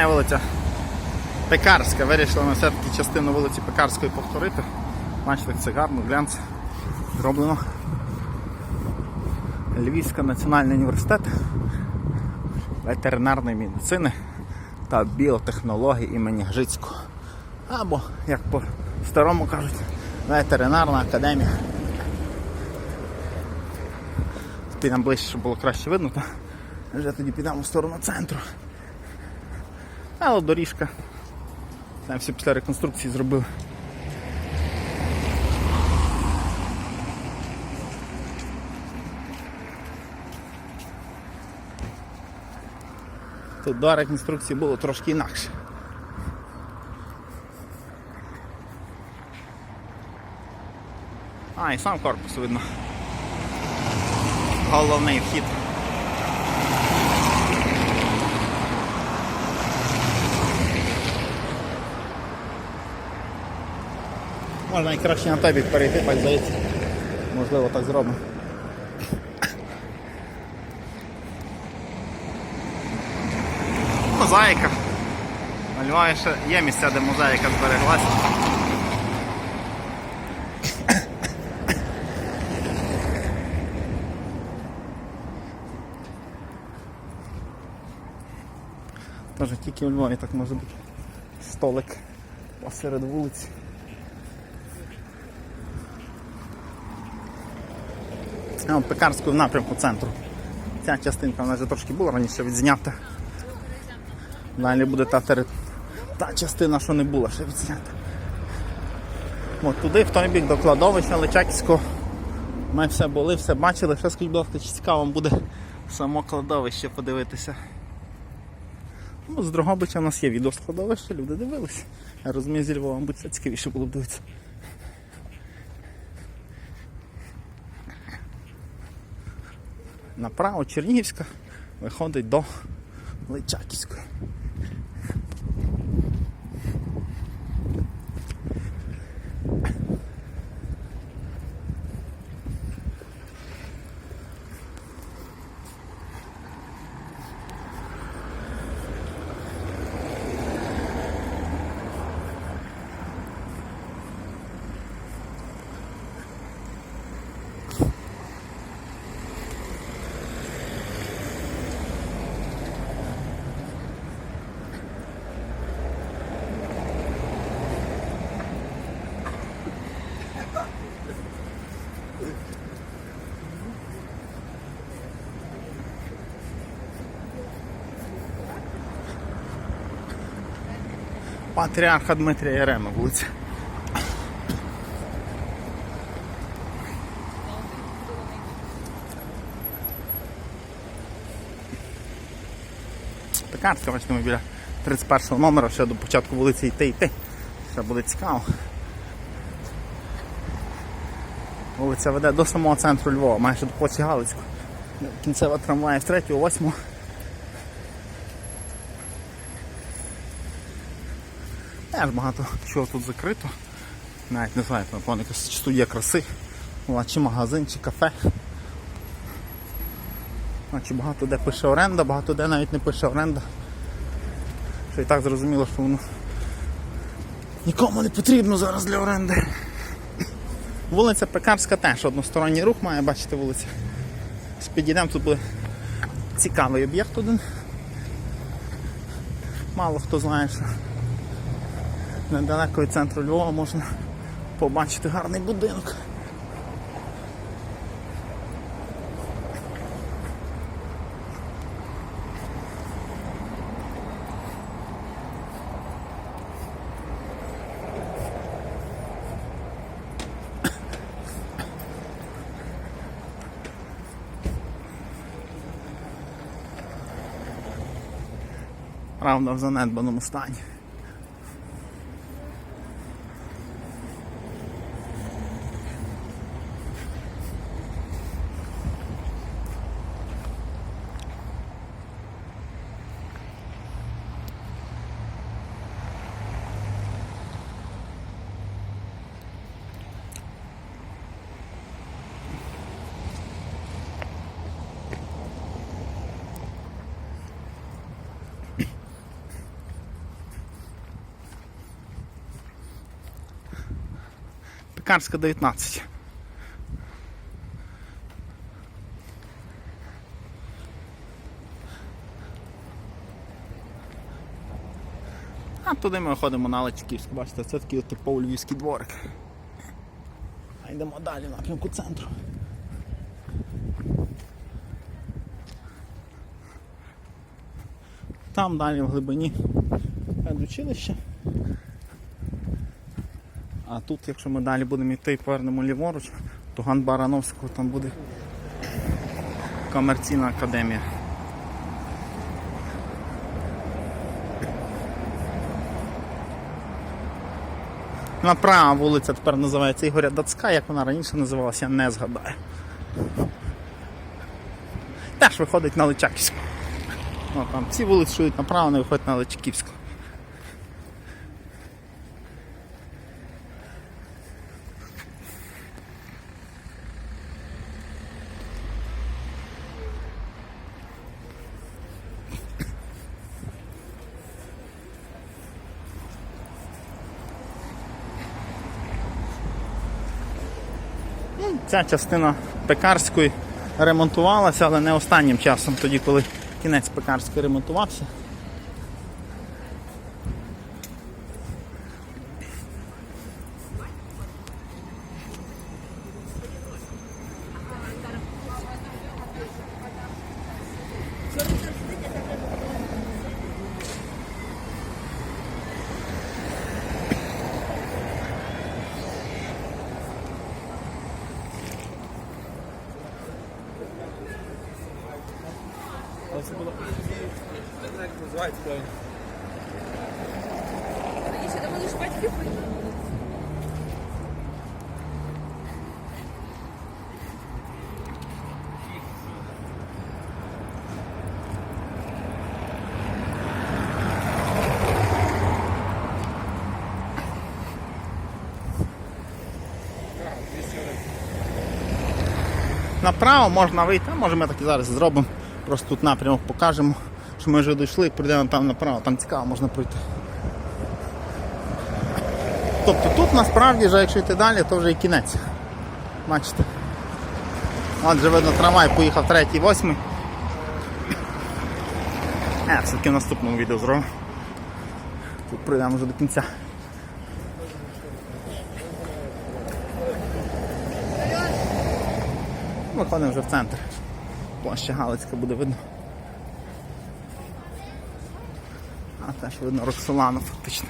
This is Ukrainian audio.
І вулиця Пекарська. Вирішили ми все-таки частину вулиці Пекарської повторити. Бачите, це гарно, глянц зроблено. Львівський національний університет ветеринарної медицини та біотехнології імені Гжицького. Або, як по старому кажуть, ветеринарна академія. Підемо ближче, щоб було краще видно, то вже тоді підемо в сторону центру. Але доріжка. Там все після реконструкції зробили. Тут до реконструкції було трошки інакше. А, і сам корпус видно. Головний вхід. Можна і краще на той перейти, так здається. Можливо, так зробимо. Мозаїка. На Львові ще є місця, де мозаїка збереглася. Тож тільки у Львові так може бути столик посеред вулиці. А, Пекарською в напрямку центру. Ця частинка вона вже трошки була раніше відзнята. Далі буде та, тери- та частина, що не була ще відзнята. От туди, в той бік до кладовища Личаківського. Ми все були, все бачили. Ще скажіть, будь ласка, цікаво буде само кладовище подивитися. Ну, з Дрогобича у нас є відео з кладовища, люди дивилися. Я розумію, зі Львова, мабуть, це цікавіше було б дивитися. Направо Чернігівська виходить до Личаківської. Патріарха Дмитрія Ярема вулиця. Пекарська, бачите, ми біля 31 номера, ще до початку вулиці йти йти. Ще буде цікаво. Вулиця веде до самого центру Львова, майже до Поці Галицького. Кінцева трамвая з 3, 8. Теж багато чого тут закрито. Навіть не знаю, напевно, чи студія краси, була, чи магазин, чи кафе. Чи багато де пише оренда, багато де навіть не пише оренда. Що і так зрозуміло, що воно нікому не потрібно зараз для оренди. Вулиця Пекарська теж односторонній рух має, бачите, вулиця. Підійдемо, тут буде цікавий об'єкт один. Мало хто знає, що недалеко від центру Львова можна побачити гарний будинок. Правда, в занедбаному стані. Пекарська 19. А туди ми ходимо на Личківську, бачите, це такий типовий львівський дворик. А йдемо далі в напрямку центру. Там далі в глибині медучилище. А тут, якщо ми далі будемо йти і повернемо ліворуч, то Ган Барановського там буде комерційна академія. Направо вулиця тепер називається Ігоря Дацька, як вона раніше називалася, я не згадаю. Теж виходить на Личаківську. О, там ці вулиці йдуть направо, не виходять на Личаківську. Ця частина пекарської ремонтувалася, але не останнім часом, тоді, коли кінець пекарської ремонтувався. Раніше думали, що батьки. Направо можна вийти, а може ми так і зараз зробимо. Просто тут напрямок покажемо, що ми вже дійшли, прийдемо там направо, там цікаво можна пройти. Тобто тут насправді вже якщо йти далі, то вже і кінець. Бачите. Отже, видно, трамвай поїхав третій, восьмий. Е, все-таки в наступному відео зробимо. Тут прийдемо вже до кінця. Виходимо вже в центр. Площа Галицька буде видно. А теж видно Роксолану фактично.